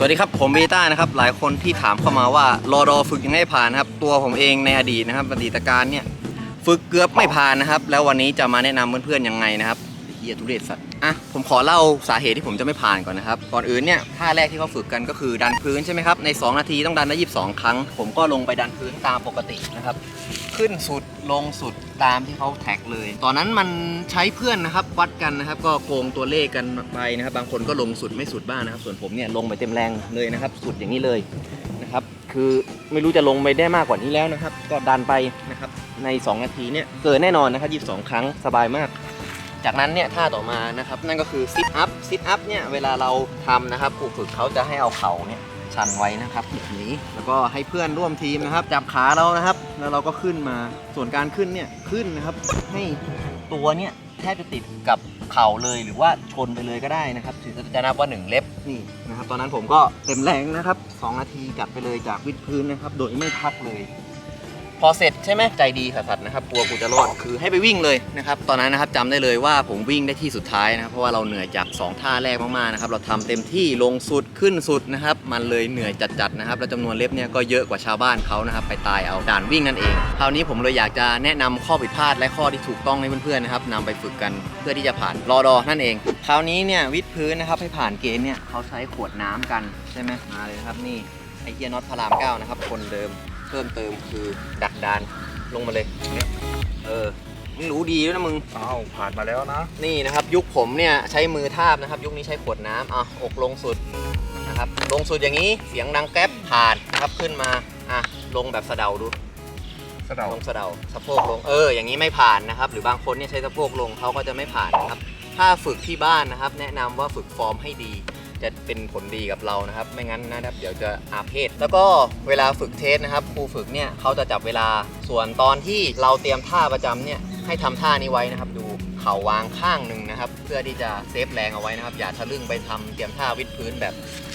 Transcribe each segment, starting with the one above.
สวัสดีครับผมเบต้านะครับหลายคนที่ถามเข้ามาว่ารอดอฝึกยังไงผ่านครับตัวผมเองในอดีตนะครับอดีตการเนี่ยฝึกเกือบไม่ผ่านนะครับ แล้ววันนี้จะมาแนะนำเพื่อนๆยังไงนะครับ เฮียทุเรศสัตว์อะผมขอเล่าสาเหตุที่ผมจะไม่ผ่านก่อนนะครับก่อนอื่นเนี่ยท่าแรกที่เขาฝึกกันก็คือดันพื้นใช่ไหมครับใน 2 นาทีต้องดันได้22ครั้ง ผมก็ลงไปดันพื้นตามปกตินะครับขึ้นสุดลงสุดตามที่เขาแท็กเลย ตอนนั้นมันใช้เพื่อนนะครับวัดกันนะครับ ก็โกงตัวเลขกันไปนะครับ บางคนก็ลงสุดไม่สุดบ้างนะครับ ส่วนผมเนี่ยลงไปเต็มแรงเลยนะครับ สุดอย่างนี้เลยนะครับ คือไม่รู้จะลงไปได้มากกว่านี้แล้วนะครับ ก็ดันไปนะครับใน 2 นาทีเนี่ยเกินแน่นอนนะครับ 22 ครั้งสบายมาก จากนั้นเนี่ยท่าต่อมานะครับนั่นก็คือซิทอัพซิทอัพเนี่ยเวลาเราทำนะครับครูฝึกเขาจะให้เอาเข่าเนี่ยชันไว้นะครับแบบนี้แล้วก็ให้เพื่อนร่วมทีมนะครับ จับขาเรานะครับ แล้วเราก็ขึ้นมาส่วนการขึ้นเนี่ยขึ้นนะครับ ให้ตัวเนี่ยแทบจะติดกับเข่าเลยหรือว่าชนไปเลยก็ได้นะครับถึงจะนับว่า 1 เล็บนี่นะครับ ตอนนั้นผมก็เต็มแรงนะครับ2นาทีจัดไปเลยจากวิดพื้นนะครับ โดยไม่พักเลย พอเสร็จใช่ไหมใจดีสัสๆนะครับกลัวกูจะรอดคือให้ไปวิ่งเลยนะครับตอนนั้นนะครับจำได้เลยว่าผมวิ่งได้ที่สุดท้ายนะครับเพราะว่าเราเหนื่อยจาก 2 ท่าแรกมากๆนะครับเราทำเต็มที่ลงสุดขึ้นสุดนะครับมันเลยเหนื่อยจัดๆนะครับแล้วจำนวนเล็บเนี่ยก็เยอะกว่าชาวบ้านเขานะครับไปตายเอาด่านวิ่งนั่นเองคราวนี้ผมเลยอยากจะแนะนำข้อผิดพลาดและข้อที่ถูกต้องให้เพื่อนๆนะครับนำไปฝึกกันเพื่อที่จะผ่านรอดอนั่นเองคราวนี้เนี่ยวิดพื้นนะครับให้ผ่านเกณฑ์เนี่ยเขาใช้ขวดน้ำกันใช่ไหมมาเลยครับนี่ไอเฮียน็อตพระรามเก้านะครับคนเดิม เพิ่มเติมคือดักดานลงมาเลย เออ มึงรู้ดีด้วยนะมึง อ้าวผ่านมาแล้วนะ นี่นะครับ ยุคผมเนี่ยใช้มือทาบนะครับ ยุคนี้ใช้ขวดน้ำอะอกลงสุดนะครับ ลงสุดอย่างนี้เสียงดังแก๊บผ่านนะครับขึ้นมาอะลงแบบสะเดาดูสะเดาลงสะเดาสะโพกลงเออ อย่างนี้ไม่ผ่านนะครับ หรือบางคนเนี่ยใช้สะโพกลงเขาก็จะไม่ผ่านนะครับ ถ้าฝึกที่บ้านนะครับ แนะนำว่าฝึกฟอร์มให้ดี จะเป็นผลดีกับเรานะครับ ไม่งั้นนะครับเดี๋ยวจะอาเพศ แล้วก็เวลาฝึกเทสนะครับครูฝึกเนี่ยเขาจะจับเวลาส่วนตอนที่เราเตรียมท่าประจำเนี่ยให้ทำท่านี้ไว้นะครับ ดูเข่าวางข้างหนึ่งนะครับ เพื่อที่จะเซฟแรงเอาไว้นะครับ อย่าทะลึ่งไปทำเตรียมท่าวิดพื้นแบบ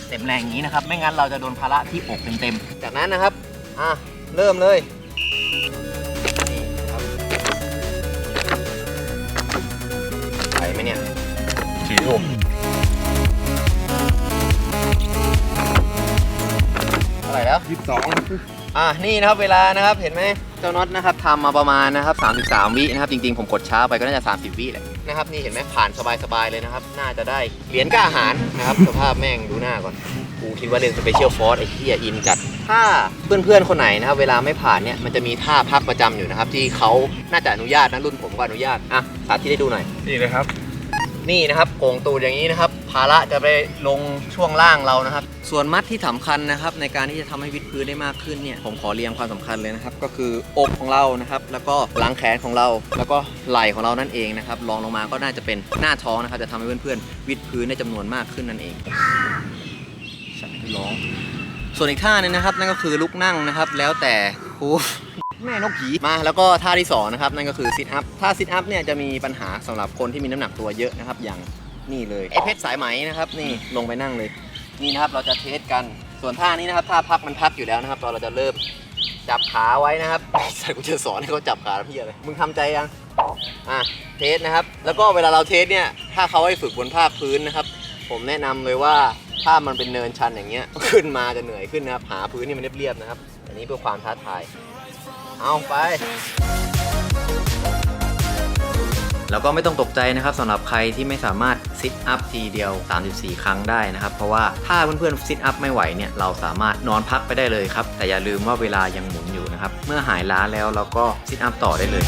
เต็มแรงอย่างนี้นะครับ ไม่งั้นเราจะโดนภาระที่อกเต็มๆจากนั้นนะครับอะเริ่มเลย แล้วยี่สิบสองอะนี่นะครับเวลานะครับเห็นไหมเจ้าน็อตนะครับทำมาประมาณนะครับ33 วินะครับจริงๆ ผมกดช้าไปก็น่าจะ 30 วิแหละนะครับนี่เห็นไหมผ่านสบายๆเลยนะครับ น่าจะได้เหรียญกล้าหารนะครับสภาพแม่งดูหน้าก่อน กูคิดว่าเล่นสเปเชียลฟอร์สไอ้เหี้ยอินจัด ถ้าเพื่อนๆคนไหนนะครับ เวลาไม่ผ่านเนี่ยมันจะมีท่าพักประจำอยู่นะครับ ที่เขาน่าจะอนุญาตนะรุ่นผมก็อนุญาตอะสาธิตให้ดูหน่อย นี่เลยครับ นี่นะครับโก่งตูดอย่างนี้นะครับ ภาระจะไปลงช่วงล่างเรานะครับ ส่วนมัดที่สำคัญนะครับ ในการที่จะทำให้วิดพื้นได้มากขึ้นเนี่ยผมขอเรียงความสำคัญเลยนะครับ ก็คืออกของเรานะครับ แล้วก็หลังแขนของเรา แล้วก็ไหล่ของเรานั่นเองนะครับรองลงมาก็น่าจะเป็นหน้าท้องนะครับ จะทำให้เพื่อนๆวิดพื้นได้จำนวนมากขึ้นนั่นเองสั่นร้อง ส่วนอีกท่านึงนะครับ นั่นก็คือลุกนั่งนะครับ แล้วแต่ครูแม่นกผีมาแล้วก็ท่าที่สองนะครับนั่นก็คือซิทอัพท่าซิทอัพเนี่ยจะมีปัญหาสำหรับคนที่มีน้ำหนักตัวเยอะนะครับอย่าง นี่เลยไอเพชรสายไหมนะครับ นี่ลงไปนั่งเลย นี่นะครับเราจะเทสกันส่วนท่านี้นะครับท่าพักมันพักอยู่แล้วนะครับ ตอนเราจะเริ่มจับขาไว้นะครับใส่กูจะสอนให้เขาจับขาพี่อะไรมึงทำใจยังอะเทสนะครับ แล้วก็เวลาเราเทสเนี่ยถ้าเขาให้ฝึกบนภาคพื้นนะครับ ผมแนะนำเลยว่าถ้ามันเป็นเนินชันอย่างเงี้ยขึ้นมาจะเหนื่อยขึ้นนะครับหาพื้นที่มันเรียบๆนะครับ อันนี้เพื่อความท้าทายเอาไปแล้วก็ไม่ต้องตกใจนะครับสำหรับใครที่ไม่สามารถ ซิทอัพทีเดียว 34 ครั้งได้นะครับ เพราะว่าถ้าเพื่อนๆซิทอัพไม่ไหวเนี่ยเราสามารถนอนพักไปได้เลยครับ แต่อย่าลืมว่าเวลายังหมุนอยู่นะครับ เมื่อหายล้าแล้วเราก็ซิทอัพต่อได้เลย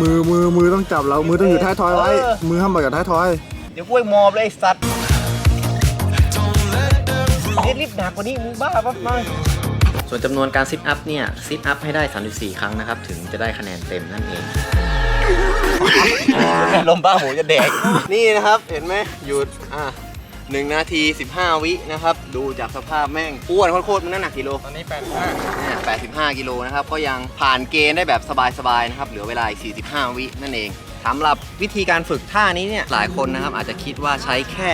มือมือมือต้องจับเรา มือต้องอยู่ท้ายทอยไว้เออมือห้ามไปกับท้ายทอย เดี๋ยวกล้วยมอบเลยไอ้สัตว์รีบหนักกว่านี้มึงบ้าปะมาส่วนจำนวนการซิทอัพเนี่ยซิทอัพให้ได้ 34 ครั้งนะครับ ถึงจะได้คะแนนเต็มนั่นเอง ลมบ้าหมูจะแดก นี่นะครับ เห็นไหมหยุด อะหนึ่งนาที 15 วินะครับ ดูจากสภาพแม่งอ้วนโคตรๆมันน้ำหนักกิโล ตอนนี้แปดห้าเนี่ย85 กิโลนะครับ ก็ยังผ่านเกณฑ์ได้แบบสบาย ๆ นะครับ เหลือเวลาอีก45 วินั่นเองสำหรับวิธีการฝึกท่านี้เนี่ย หลายคนนะครับ อาจจะคิดว่าใช้แค่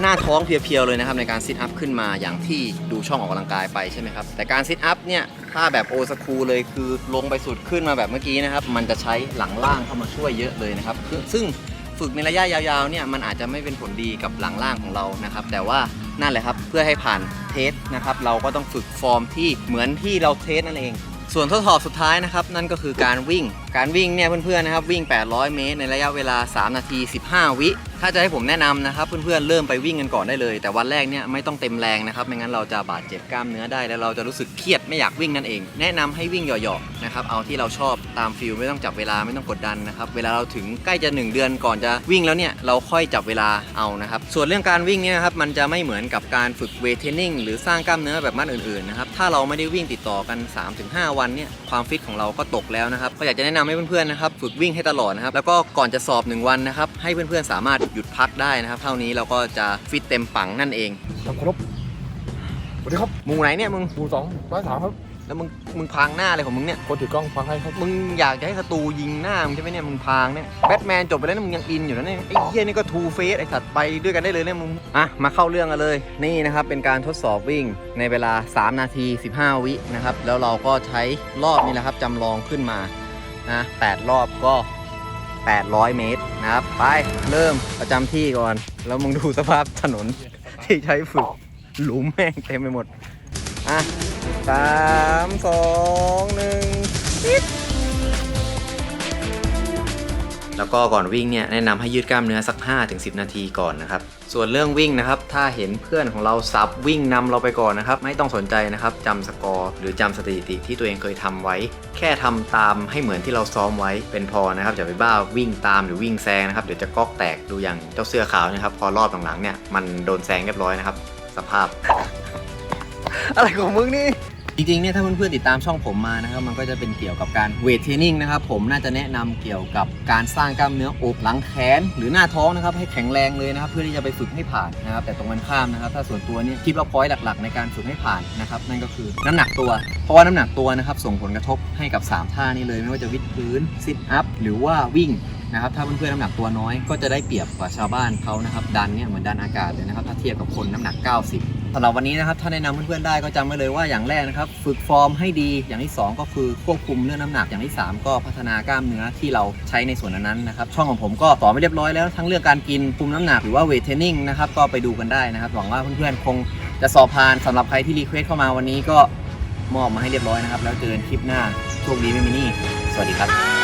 หน้าท้องเพียวๆเลยนะครับในการซิทอัพขึ้นมาอย่างที่ดูช่องออกกำลังกายไปใช่ไหมครับแต่การซิทอัพเนี่ยถ้าแบบโอสคูเลยคือลงไปสุดขึ้นมาแบบเมื่อกี้นะครับมันจะใช้หลังล่างเข้ามาช่วยเยอะเลยนะครับซึ่งฝึกในระยะยาวๆเนี่ยมันอาจจะไม่เป็นผลดีกับหลังล่างของเรานะครับแต่ว่านั่นแหละครับเพื่อให้ผ่านเทสนะครับเราก็ต้องฝึกฟอร์มที่เหมือนที่เราเทสนั่นเอง ส่วนทดสอบสุดท้ายนะครับนั่นก็คือการวิ่ง การวิ่งเนี่ยเพื่อนๆนะครับวิ่ง 800 เมตร ในระยะเวลา 3 นาที 15 วิ ถ้าจะให้ผมแนะนำนะครับเพื่อนๆเริ่มไปวิ่งกันก่อนได้เลย แต่วันแรกเนี่ยไม่ต้องเต็มแรงนะครับไม่งั้นเราจะบาดเจ็บกล้ามเนื้อได้ แล้วเราจะรู้สึกเครียดไม่อยากวิ่งนั่นเอง แนะนำให้วิ่งเหยาะๆนะครับเอาที่เราชอบตามฟิลไม่ต้องจับเวลาไม่ต้องกดดันนะครับเวลาเราถึงใกล้จะ 1 เดือนก่อนจะวิ่งแล้วเนี่ยเราค่อยจับเวลาเอานะครับส่วนเรื่องการวิ่งเนี่ยนะครับมันจะไม่เหมือนกับการฝึกเวทเทรนนิ่งหรือสร้างกล้ามเนื้อแบบมัดอื่นๆนะครับถ้าเราไม่ได้วิ่งติดต่อกัน 3-5 วันเนี่ยความฟิตของเราก็ตกแล้วนะครับก็อยากจะแนะนำให้เพื่อนๆนะครับฝึกวิ่งให้ตลอดนะครับแล้วก็ก่อนจะสอบ 1 วันนะครับให้เพื่อนๆสามารถหยุดพักได้นะครับ เท่านี้เราก็จะฟิตเต็มปังนั่นเองทำครบสวัสดีครับหมูไหนเนี่ยมึงหมู่สองร้อยสามครับ แล้วมึงมึงพรางหน้าอะไรของมึงเนี่ย คนถือกล้องฟังให้ครับ มึงอยากจะให้ศัตรูยิงหน้ามึงใช่ไหมเนี่ยมึงพรางเนี่ยแบทแมนจบไปแล้วนะมึงยังอินอยู่นะเนี่ยไอ้เหี้ยนี่ก็ทูเฟสไอ้สัตว์ไปด้วยกันได้เลยเนี่ยมึงอะมาเข้าเรื่องกันเลยนี่นะครับเป็นการทดสอบวิ่งในเวลา 3 นาที 15 วินะครับแล้วเราก็ใช้รอบนี่แหละครับจำลองขึ้นมานะ8รอบก็ 800 เมตรนะครับ ไปเริ่มประจำที่ก่อน แล้วมึงดูสภาพถนนที่ใช้ฝึกหลุมแม่งเต็มไปหมด อะสามสองหนึ่ง แล้วก็ก่อนวิ่งเนี่ยแนะนำให้ยืดกล้ามเนื้อสัก 5-10 นาทีก่อนนะครับ ส่วนเรื่องวิ่งนะครับ ถ้าเห็นเพื่อนของเราซับวิ่งนำเราไปก่อนนะครับ ไม่ต้องสนใจนะครับจำสกอร์หรือจำสถิติที่ตัวเองเคยทำไว้ แค่ทำตามให้เหมือนที่เราซ้อมไว้เป็นพอนะครับอย่าไปบ้าวิ่งตามหรือวิ่งแซงนะครับเดี๋ยวจะก๊อกแตกดูอย่างเจ้าเสื้อขาวนะครับ พอรอบหลังๆเนี่ยมันโดนแซงเรียบร้อยนะครับ สภาพ อะไรของมึงนี่ จริงๆเนี่ยถ้าเพื่อนๆติดตามช่องผมมานะครับมันก็จะเป็นเกี่ยวกับการเวทเทรนนิ่งนะครับผมน่าจะแนะนำเกี่ยวกับการสร้างกล้ามเนื้ออกหลังแขน หรือหน้าท้องนะครับให้แข็งแรงเลยนะครับเพื่อที่จะไปฝึกให้ผ่านนะครับแต่ตรงกันข้ามนะครับถ้าส่วนตัวเนี่ยคิดว่าพอยต์หลักๆ ในการฝึกให้ผ่านนะครับนั่นก็คือน้ำหนักตัว เพราะว่าน้ำหนักตัวนะครับส่งผลกระทบให้กับ 3 ท่านี้เลย ไม่ว่าจะวิดพื้นซิทอัพหรือว่าวิ่ง นะครับถ้าเพื่อนๆน้ำหนักตัวน้อยก็จะได้เปรียบกว่าชาวบ้านเขานะครับดันเนี่ยเหมือนดันอากาศเลยนะครับถ้าเทียบกับคนน้ำหนัก 90สำหรับวันนี้นะครับถ้าแนะนำเพื่อนๆได้ก็จำไว้เลยว่าอย่างแรกนะครับฝึกฟอร์มให้ดีอย่างที่ 2 ก็คือควบคุมเรื่องน้ำหนักอย่างที่ 3 ก็พัฒนากล้ามเนื้อที่เราใช้ในส่วนนั้นๆนะครับช่องของผมก็สอนไปเรียบร้อยแล้วทั้งเรื่องการกินคุมน้ำหนักหรือว่าเวทเทรนนิ่งนะครับก็ไปดูกันได้นะครับหวังว่าเพื่อนๆคงจะสอบผ่านสำหรับใครที่รีเควสเข้ามาวันนี้ก็มอบมาให้เรียบร้อยนะครับแล้วเจอกันคลิปหน้าโชคดีไม่มีหนี่สวัสดีครับ